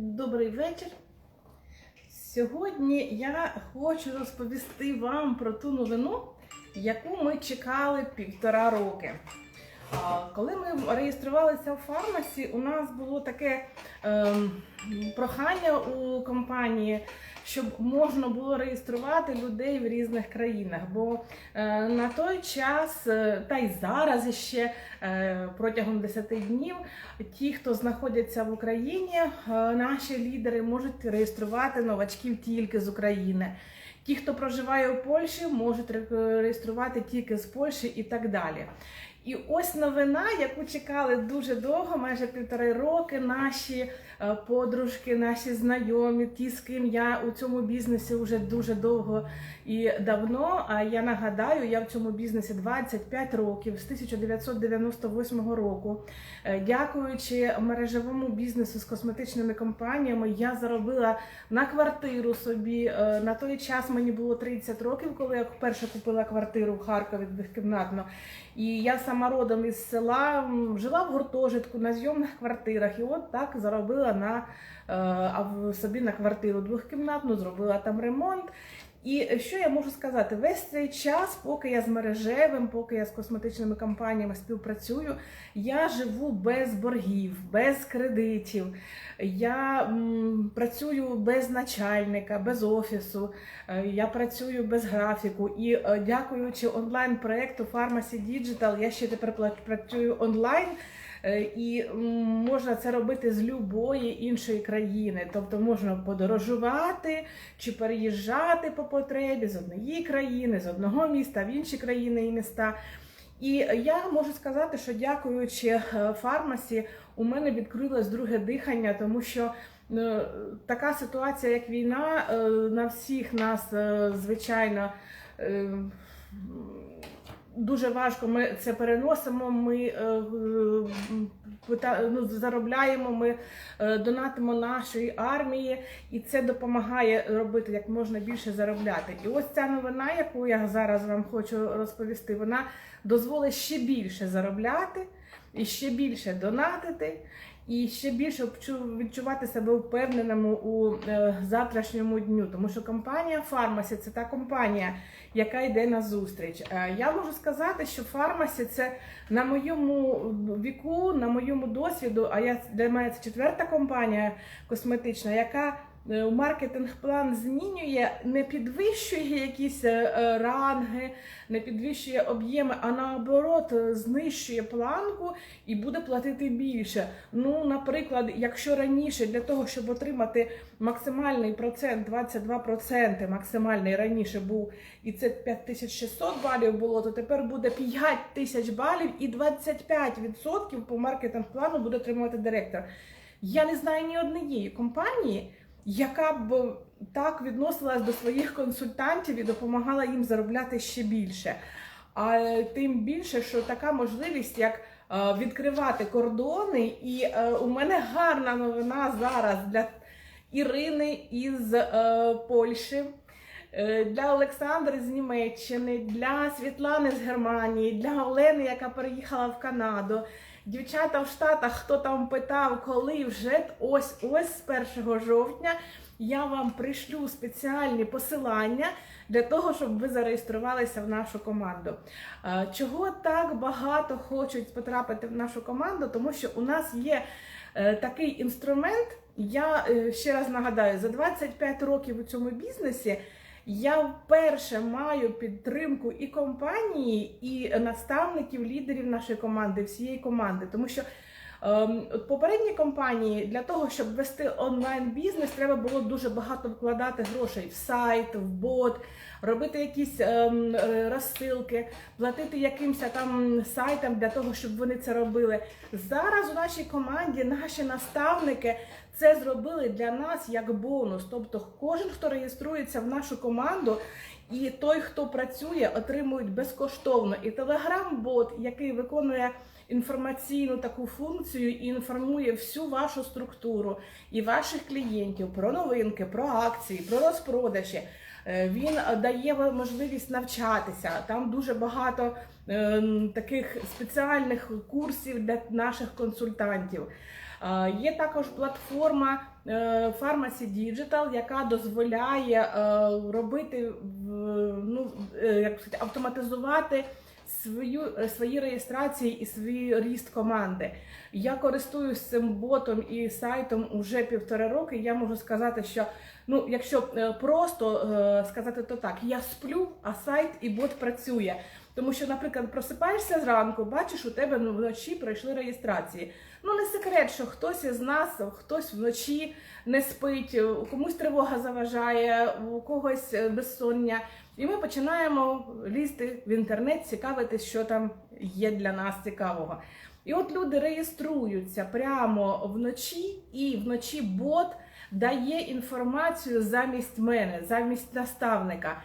Добрий вечір. Сьогодні я хочу розповісти вам про ту новину, яку ми чекали півтора роки. Коли ми реєструвалися в фармасі, у нас було таке ем, прохання у компанії, щоб можна було реєструвати людей в різних країнах. Бо е, на той час, е, та й зараз ще е, протягом 10 днів, ті, хто знаходяться в Україні, наші лідери можуть реєструвати новачків тільки з України. Ті, хто проживає у Польщі, можуть реєструвати тільки з Польщі і так далі. І ось новина, яку чекали дуже довго, майже півтори роки. Наші е, подружки, наші знайомі, ті, з ким я у цьому бізнесі вже дуже довго і давно. А я нагадаю, я в цьому бізнесі 25 років з 1998 року. Е, Дякуючи мережевому бізнесу з косметичними компаніями, я заробила на квартиру собі. Е, На той час мені було 30 років, коли я вперше купила квартиру в Харкові двохкімнатну. І я сама родом із села жила в гуртожитку на зйомних квартирах, і от так заробила на е, собі на квартиру двохкімнатну, зробила там ремонт. І що я можу сказати? Весь цей час, поки я з мережевим, поки я з косметичними компаніями співпрацюю, я живу без боргів, без кредитів. Я м, працюю без начальника, без офісу. Е, Я працюю без графіку. І е, дякуючи онлайн проекту Pharmacy Digital, я ще тепер працюю онлайн. Е, І можна це робити з любої іншої країни, тобто можна подорожувати чи переїжджати по потребі з однієї країни, з одного міста в інші країни і міста. І я можу сказати, що дякуючи е, фармасі, у мене відкрилось друге дихання, тому що е, така ситуація, як війна, на всіх нас, звичайно, дуже важко. Ми це переносимо. Ми е, е, ну, заробляємо, ми е, донатимо нашої армії, і це допомагає робити як можна більше заробляти. І ось ця новина, яку я зараз вам хочу розповісти, вона дозволить ще більше заробляти і ще більше донатити. І ще більше відчувати себе впевненому у е, завтрашньому дню, тому що компанія Фармасі це та компанія, яка йде на зустріч. Е, я можу сказати, що Фармасі це на моєму віку, на моєму досвіду. А я мене це четверта компанія косметична, яка е, маркетинг-план змінює, не підвищує якісь е, е, ранги, не підвищує об'єми, а наоборот знищує планку і буде платити більше. Ну, наприклад, якщо раніше для того, щоб отримати максимальний процент, 22% максимальний раніше був, і це 5600 балів було, то тепер буде 5000 балів і 25% по маркетинг-плану буде отримувати директор. Я не знаю ні однієї компанії, яка б так відносилась до своїх консультантів і допомагала їм заробляти ще більше. А е, тим більше, що така можливість, як е, відкривати кордони, і е, у мене гарна новина зараз для Ірини із Польщі. Для Олександри з Німеччини, для Світлани з Германії, для Олени, яка переїхала в Канаду. Дівчата в Штатах, хто там питав, коли вже ось ось з 1 жовтня я вам пришлю спеціальні посилання для того, щоб ви зареєструвалися в нашу команду. Е, Чого так багато хочуть потрапити в нашу команду? Тому що у нас є е, такий інструмент. Я е, ще раз нагадаю, за 25 років у цьому бізнесі я вперше маю підтримку і компанії, і наставників, лідерів нашої команди, всієї команди. Тому що ем, попередні компанії для того, щоб вести онлайн бізнес, треба було дуже багато вкладати грошей в сайт, в бот, робити якісь ем, е, розсилки, платити якимось там сайтам для того, щоб вони це робили. Зараз у нашій команді наші наставники це зробили для нас як бонус. Тобто, кожен, хто реєструється в нашу команду, і той, хто працює, отримують безкоштовно. І телеграм-бот, який виконує інформаційну таку функцію і інформує всю вашу структуру і ваших клієнтів про новинки, про акції, про розпродажі. Е, Він дає вам можливість навчатися. Там дуже багато е, таких спеціальних курсів для наших консультантів. Е, Є також платформа е, Pharmacy Digital, яка дозволяє е, робити ну, як сказати, автоматизувати свою, свої реєстрації і свій ріст команди. Я користуюсь цим ботом і сайтом уже півтора роки. Я можу сказати, що ну, якщо просто сказати, то так, я сплю, а сайт і бот працює. Тому що, наприклад, просипаєшся зранку, бачиш, у тебе ну, вночі пройшли реєстрації. Ну, не секрет, що хтось із нас, хтось вночі не спить, комусь тривога заважає, у когось безсоння. І ми починаємо лізти в інтернет, цікавитись, що там є для нас цікавого. І от люди реєструються прямо вночі, і вночі бот дає інформацію замість мене, замість наставника.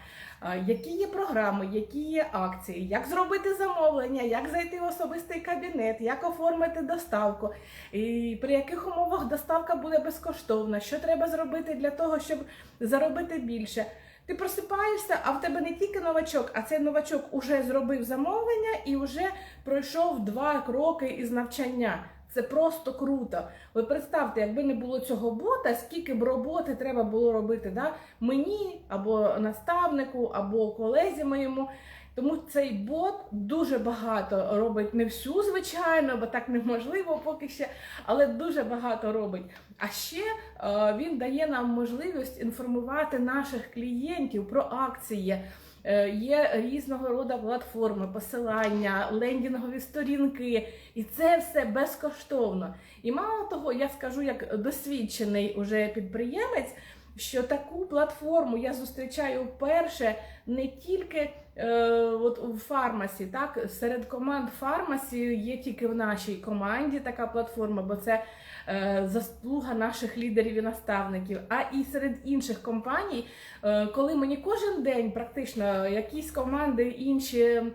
Які є програми, які є акції, як зробити замовлення, як зайти в особистий кабінет, як оформити доставку, і при яких умовах доставка буде безкоштовна, що треба зробити для того, щоб заробити більше. Ти просипаєшся, а в тебе не тільки новачок, а цей новачок уже зробив замовлення і вже пройшов два кроки із навчання. Це просто круто. Ви представте, якби не було цього бота, скільки б роботи треба було робити да? мені або наставнику, або колезі моєму. Тому цей бот дуже багато робить не всю, звичайно, бо так неможливо поки ще, але дуже багато робить. А ще е, він дає нам можливість інформувати наших клієнтів про акції. Е, Є різного роду платформи, посилання, лендінгові сторінки, і це все безкоштовно. І мало того, я скажу як досвідчений уже підприємець, що таку платформу я зустрічаю вперше не тільки е, от у фармасі, так серед команд фармасі є тільки в нашій команді така платформа, бо це е, заслуга наших лідерів і наставників. А і серед інших компаній, е, коли мені кожен день практично якісь команди інші е,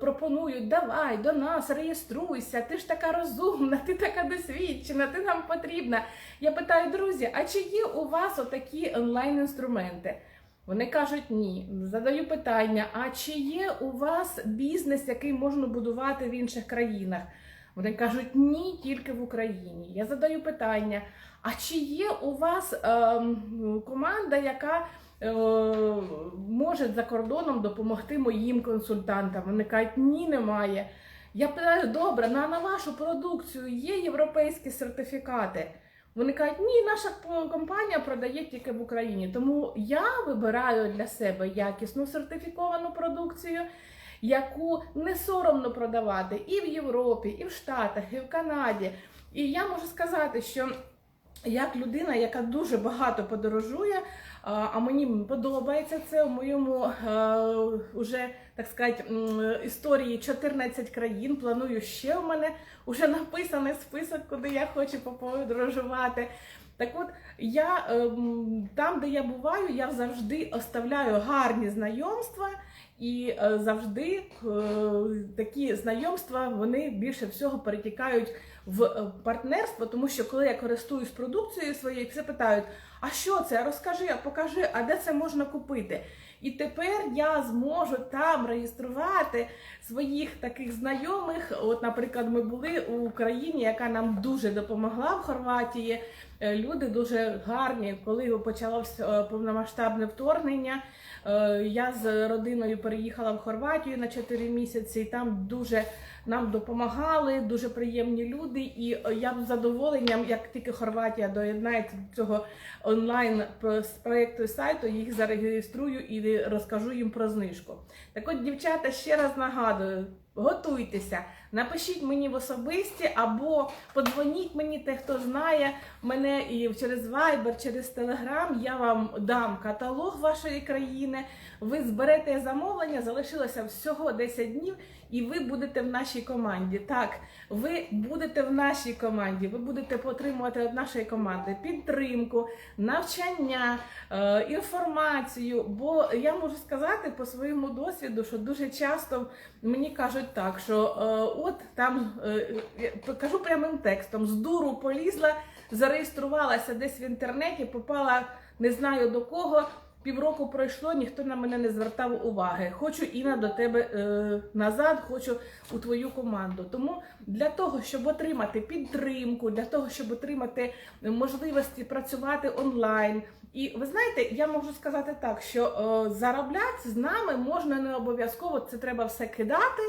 пропонують, давай до нас, реєструйся, ти ж така розумна, ти така досвідчена, ти нам потрібна. Я питаю, друзі, а чи є у вас отакі онлайн-інструменти? Вони кажуть ні. Задаю питання: а чи є у вас бізнес, який можна будувати в інших країнах? Вони кажуть ні, тільки в Україні. Я задаю питання: а чи є у вас ем, команда, яка е, може за кордоном допомогти моїм консультантам? Вони кажуть, ні, немає. Я питаю, добре, на, на вашу продукцію є європейські сертифікати. Вони кажуть, ні, наша компанія продає тільки в Україні. Тому я вибираю для себе якісну сертифіковану продукцію, яку не соромно продавати і в Європі, і в Штатах, і в Канаді. І я можу сказати, що як людина, яка дуже багато подорожує, а мені подобається це в моєму е, уже так сказати історії 14 країн. Планую ще в мене вже написаний список, куди я хочу подорожувати. Так от я ем, там, де я буваю, я завжди оставляю гарні знайомства, і е, завжди е, такі знайомства вони більше всього перетікають в е, партнерство, тому що коли я користуюсь продукцією своєю, всі питають: а що це? Розкажи, а покажи, а де це можна купити? І тепер я зможу там реєструвати своїх таких знайомих. От, наприклад, ми були у країні, яка нам дуже допомогла в Хорватії. Е, Люди дуже гарні, коли почалося е, повномасштабне вторгнення. е, Я з родиною переїхала в Хорватію на 4 місяці, і там дуже нам допомагали, дуже приємні люди. І я з задоволенням, як тільки Хорватія доєднається до цього онлайн про- проєкту сайту, їх зареєструю і розкажу їм про знижку. Так от, дівчата, ще раз нагадую. Готуйтеся, напишіть мені в особисті або подзвоніть мені, те, хто знає мене і через Viber, через Telegram. Я вам дам каталог вашої країни. Ви зберете замовлення, залишилося всього 10 днів, і ви будете в нашій команді. Так, ви будете в нашій команді, ви будете отримувати від нашої команди підтримку, навчання, е, інформацію. Бо я можу сказати по своєму досвіду, що дуже часто мені кажуть так, що е, от там е, кажу прямим текстом: з дуру полізла, зареєструвалася десь в інтернеті, попала не знаю до кого. Півроку пройшло, ніхто на мене не звертав уваги. Хочу Інна до тебе е, назад, хочу у твою команду. Тому для того, щоб отримати підтримку, для того, щоб отримати можливості працювати онлайн. І ви знаєте, я можу сказати так, що е, заробляти з нами можна не обов'язково, це треба все кидати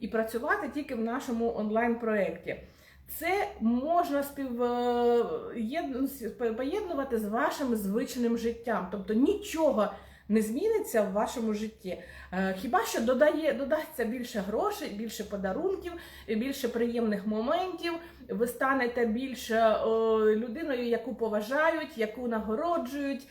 і працювати тільки в нашому онлайн-проєкті. Це можна спів... е, поєднувати з вашим звичним життям. Тобто нічого не зміниться в вашому житті. Е, Хіба що додає, додасться більше грошей, більше подарунків, більше приємних моментів. Ви станете більше е, людиною, яку поважають, яку нагороджують,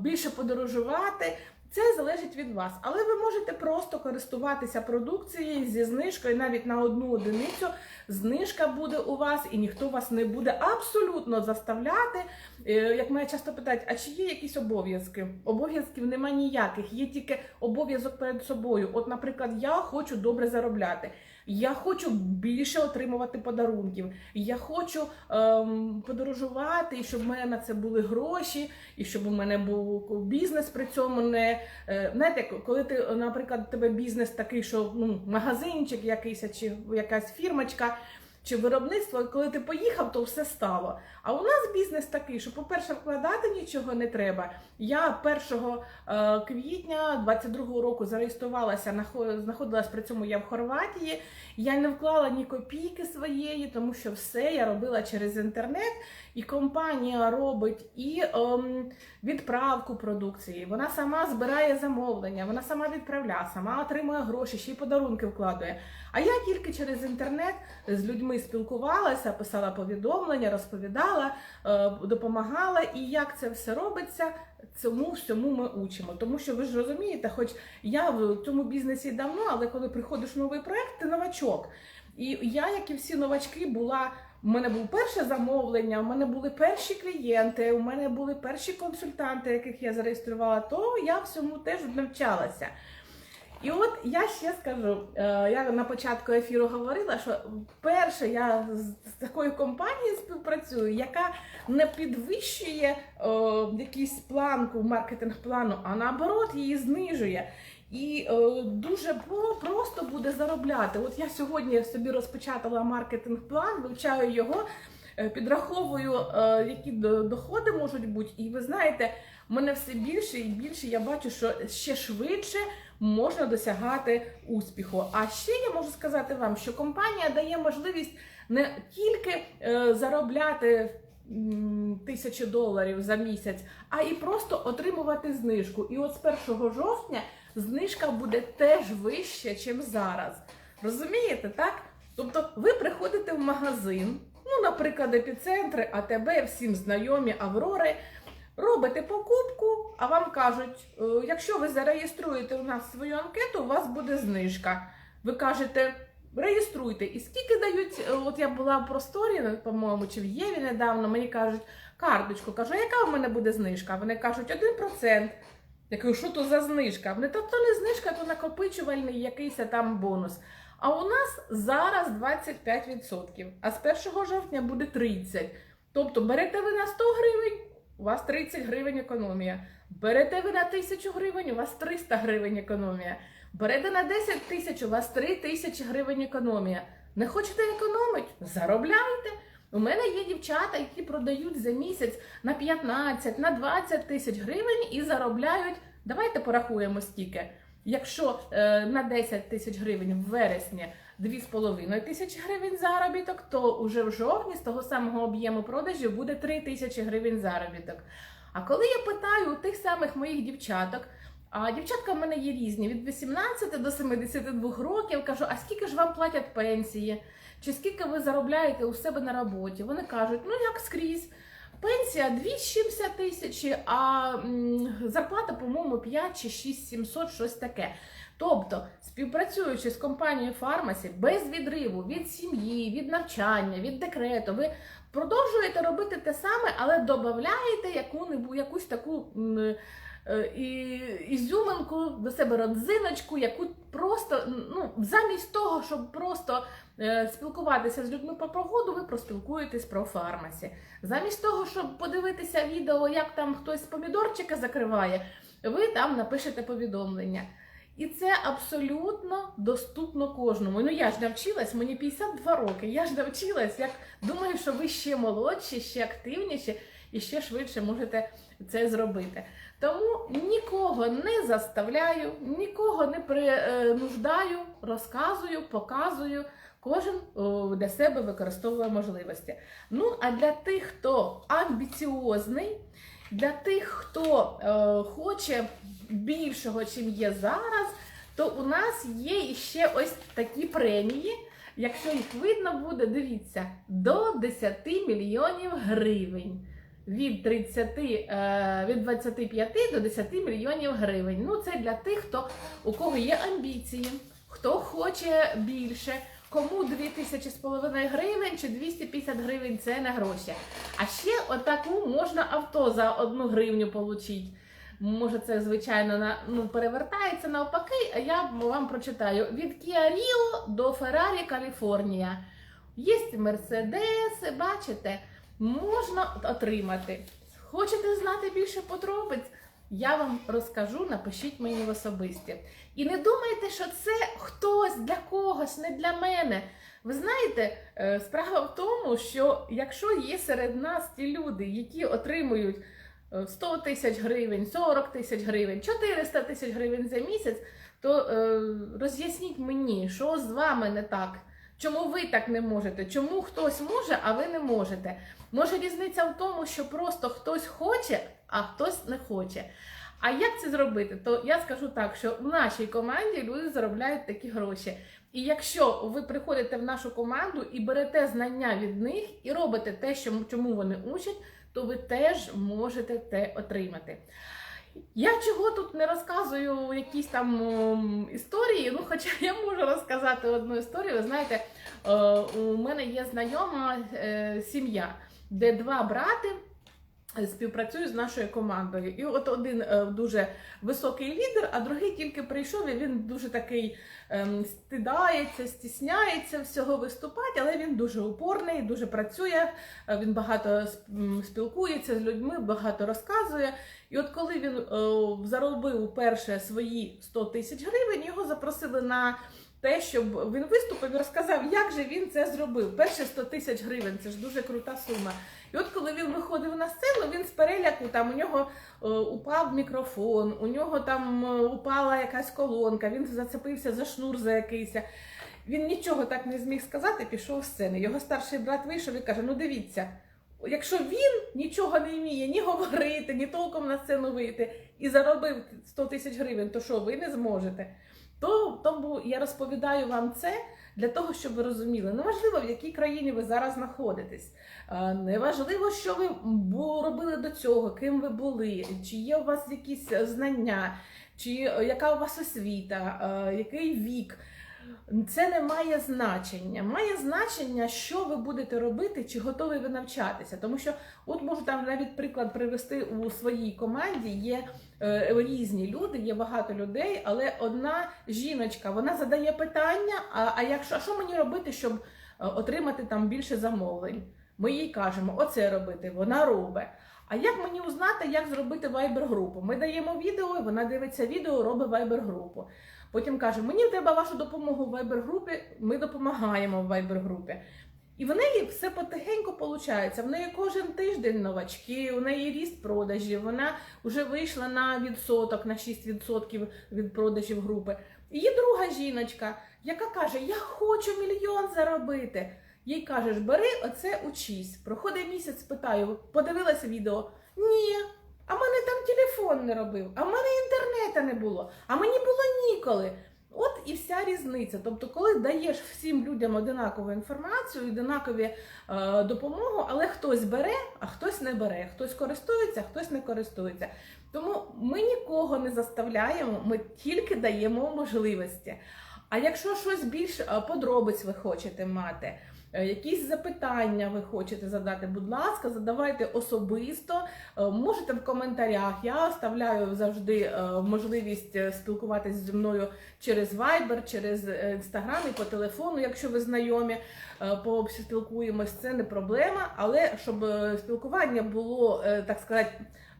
більше подорожувати. Це залежить від вас, але ви можете просто користуватися продукцією зі знижкою навіть на одну одиницю. Знижка буде у вас, і ніхто вас не буде абсолютно заставляти. Е, Як мене часто питають, а чи є якісь обов'язки? Обов'язків нема ніяких, є тільки обов'язок перед собою. От, наприклад, я хочу добре заробляти. Я хочу більше отримувати подарунків. Я хочу ем, подорожувати, і щоб в мене на це були гроші, і щоб у мене був бізнес при цьому не е, знаєте, коли ти, наприклад, у тебе бізнес такий, що ну магазинчик якийсь, чи якась фірмочка. Чи виробництво, коли ти поїхав, то все стало. А у нас бізнес такий, що, по-перше, вкладати нічого не треба. Я 1 е, квітня 22-го року зареєструвалася, нахо- знаходилась при цьому я в Хорватії. Я не вклала ні копійки своєї, тому що все я робила через інтернет, і компанія робить і ем, відправку продукції. Вона сама збирає замовлення, вона сама відправляє, сама отримує гроші, ще й подарунки вкладує. А я тільки через інтернет з людьми спілкувалася, писала повідомлення, розповідала, е, допомагала. І як це все робиться, цьому всьому ми учимо. Тому що ви ж розумієте, хоч я в цьому бізнесі давно, але коли приходиш в новий проект, ти новачок. І я, як і всі новачки, була. У мене було перше замовлення, у мене були перші клієнти, у мене були перші консультанти, яких я зареєструвала, то я всьому теж навчалася. І от я ще скажу, е, я на початку ефіру говорила, що перше я з такою компанією співпрацюю, яка не підвищує е, якийсь планку маркетинг плану, а наоборот її знижує. І е, дуже просто буде заробляти. От я сьогодні собі розпочатала маркетинг план, вивчаю його, е, підраховую, які доходи можуть бути. І ви знаєте, мене все більше і більше я бачу, що ще швидше можна досягати успіху. А ще я можу сказати вам, що компанія дає можливість не тільки е, заробляти тисячі доларів за місяць, а і просто отримувати знижку. І от з 1 жовтня знижка буде теж вища, ніж зараз. Розумієте, так? Тобто ви приходите в магазин, ну, наприклад, епіцентри, АТБ, всім знайомі Аврори. Робите покупку, а вам кажуть, «Е, якщо ви зареєструєте у нас свою анкету, у вас буде знижка. Ви кажете, реєструйте. І скільки дають, е, от я була в просторі, по-моєму, чи в Єві недавно, мені кажуть, карточку, кажу, яка у мене буде знижка? Вони кажуть, 1%. Я кажу, що то за знижка? Вони то не знижка, то накопичувальний якийсь там бонус. А у нас зараз 25%, а з 1 жовтня буде 30%. Тобто берете ви на 100 гривень, у вас 30 гривень економія. Берете ви на 1000 гривень, у вас 300 гривень економія. Берете на 10 тисяч, у вас 3 тисячі гривень економія. Не хочете економити? Заробляйте. У мене є дівчата, які продають за місяць на 15, на 20 тисяч гривень і заробляють. Давайте порахуємо стільки. Якщо е, на 10 тисяч гривень в вересні 2,5 тисячі гривень заробіток, то уже в жовтні з того самого об'єму продажів буде 3 тисячі гривень заробіток. А коли я питаю у тих самих моїх дівчаток, а дівчатка в мене є різні від 18 до 72 років, кажу, а скільки ж вам платять пенсії? Чи скільки ви заробляєте у себе на роботі? Вони кажуть, ну як скрізь. Пенсія 270 тисяч, а зарплата, по-моєму, 5 чи 6 700, щось таке. Тобто, співпрацюючи з компанією Фармасі без відриву від сім'ї, від навчання, від декрету, ви продовжуєте робити те саме, але додаєте яку-небудь якусь таку е, ізюминку, до себе родзиночку, яку просто ну, замість того, щоб просто е, спілкуватися з людьми по погоду, ви проспілкуєтесь про фармасі. Замість того, щоб подивитися відео, як там хтось помідорчика закриває, ви там напишете повідомлення. І це абсолютно доступно кожному. Ну я ж навчилась, мені 52 роки. Я ж навчилась, як думаю, що ви ще молодші, ще активніші і ще швидше можете це зробити. Тому нікого не заставляю, нікого не принуждаю, розказую, показую. Кожен для себе використовує можливості. Ну а для тих, хто амбіціозний, для тих, хто е, хоче більшого, чим є зараз, то у нас є ще ось такі премії. Якщо їх видно буде, дивіться, до 10 мільйонів гривень. Від 30, е, від 25 до 10 мільйонів гривень. Ну, це для тих, хто у кого є амбіції, хто хоче більше, кому 2 з половиною гривень чи 250 гривень це не гроші. А ще отаку можна авто за одну гривню отримати. Може, це звичайно на ну перевертається навпаки. А я вам прочитаю від Kia Rio до Ferrari Каліфорнія. Є мерседеси, бачите, можна отримати. Хочете знати більше подробиць? Я вам розкажу, напишіть мені в особисті. І не думайте, що це хтось для когось, не для мене. Ви знаєте, е, справа в тому, що якщо є серед нас ті люди, які отримують е, 100 тисяч гривень, 40 тисяч гривень, 400 тисяч гривень за місяць, то е, роз'ясніть мені, що з вами не так. Чому ви так не можете? Чому хтось може, а ви не можете? Може різниця в тому, що просто хтось хоче, а хтось не хоче. А як це зробити? То я скажу так, що в нашій команді люди заробляють такі гроші. І якщо ви приходите в нашу команду і берете знання від них і робите те, чому вони учать, то ви теж можете те отримати. Я чого тут не розказую якісь там ем, історії, ну хоча я можу розказати одну історію. Ви знаєте, е, у мене є знайома е, сім'я, де два брати співпрацюють з нашою командою. І от один е, дуже високий лідер, а другий тільки прийшов, і він дуже такий ем, стидається, стісняється всього виступати, але він дуже упорний, дуже працює, е, він багато спілкується з людьми, багато розказує. І от коли він е, заробив перше свої 100 тисяч гривень, його запросили на те, щоб він виступив і розказав, як же він це зробив. Перше 100 тисяч гривень це ж дуже крута сума. І от коли він виходив на сцену, він з переляку там у нього е, упав мікрофон, у нього там е, упала якась колонка, він зацепився за шнур за якийсь. Він нічого так не зміг сказати, пішов з сцени. Його старший брат вийшов і каже: Ну дивіться, якщо він нічого не вміє ні говорити, ні толком на сцену вийти і заробив 100 тисяч гривень, то що ви не зможете? То тому я розповідаю вам це для того, щоб ви розуміли, неважливо, в якій країні ви зараз знаходитесь, е, неважливо, що ви робили до цього, ким ви були, чи є у вас якісь е, знання, чи е, яка у вас освіта, який вік. Це не має значення. Має значення, що ви будете робити, чи готові ви навчатися. Тому що, от можу там навіть приклад привести у своїй команді. Є е, різні люди, є багато людей, але одна жіночка вона задає питання: а, а якщо а що мені робити, щоб е, отримати там більше замовлень? Ми їй кажемо, оце робити, вона робить. А як мені узнати, як зробити вайбер-групу? Ми даємо відео, вона дивиться відео, робить вайбер-групу. Потім каже: Мені треба вашу допомогу в вайбер-групі, ми допомагаємо в вайбер-групі. І в неї все потихеньку виходить. В неї кожен тиждень новачки, у неї ріст продажів, вона вже вийшла на відсоток, на 6% від продажів групи. Є друга жіночка, яка каже: Я хочу мільйон заробити. Їй кажеш, бери оце учись. Проходить місяць, питаю, подивилася відео? Ні. А мене там телефон не робив, а в мене інтернету не було, а мені було ніколи. От і вся різниця. Тобто, коли даєш всім людям одинакову інформацію, одинакові е, допомогу, але хтось бере, а хтось не бере, хтось користується, а хтось не користується. Тому ми нікого не заставляємо, ми тільки даємо можливості. А якщо щось більш е, подробиць ви хочете мати, Якісь запитання ви хочете задати, будь ласка, задавайте особисто. Е, Можете в коментарях. Я оставляю завжди е, можливість е, спілкуватися зі мною через Viber, через е, Instagram і по телефону, якщо ви знайомі. Е, Поспілкуємось, це не проблема, але щоб е, спілкування було, е, так сказати,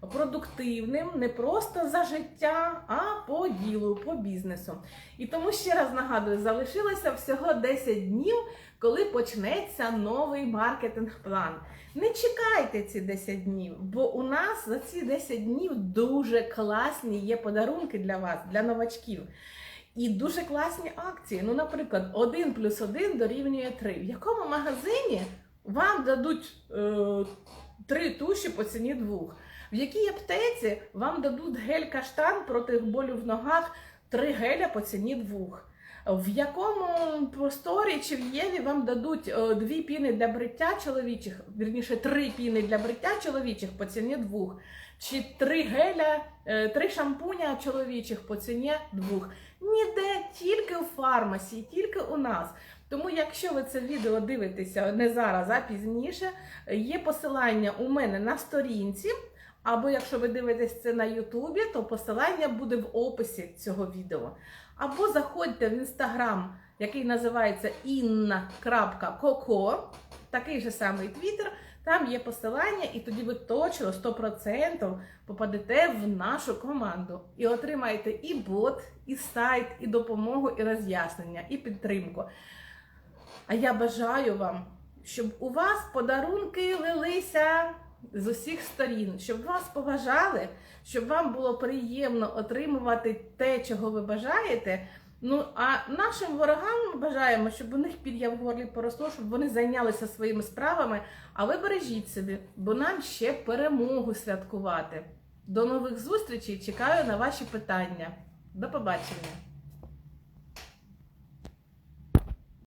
продуктивним, не просто за життя, а по ділу, по бізнесу. І тому ще раз нагадую, залишилося всього 10 днів, коли почнеться новий маркетинг-план. Не чекайте ці 10 днів, бо у нас за ці 10 днів дуже класні є подарунки для вас, для новачків. І дуже класні акції. Ну, наприклад, 1 плюс 1 дорівнює 3. В якому магазині вам дадуть е, 3 туші по ціні двох? В якій аптеці вам дадуть гель каштан проти болю в ногах 3 геля по ціні двох? В якому просторі чи в Єві вам дадуть е, дві піни для бриття чоловічих, вірніше, три піни для бриття чоловічих по ціні двох, чи три геля, е, три шампуня чоловічих по ціні двох? Ніде, тільки у фармасі, тільки у нас. Тому, якщо ви це відео дивитеся не зараз, а пізніше, є посилання у мене на сторінці. Або якщо ви дивитесь це на Ютубі, то посилання буде в описі цього відео. Або заходьте в інстаграм, який називається inna.coco, такий же самий твіттер, там є посилання, і тоді ви точно 100% попадете в нашу команду і отримаєте і бот, і сайт, і допомогу, і роз'яснення, і підтримку. А я бажаю вам, щоб у вас подарунки лилися з усіх сторін, щоб вас поважали, щоб вам було приємно отримувати те, чого ви бажаєте. Ну а нашим ворогам ми бажаємо, щоб у них пір'я в горлі поросло, щоб вони зайнялися своїми справами. А ви бережіть собі, бо нам ще перемогу святкувати. До нових зустрічей! Чекаю на ваші питання. До побачення!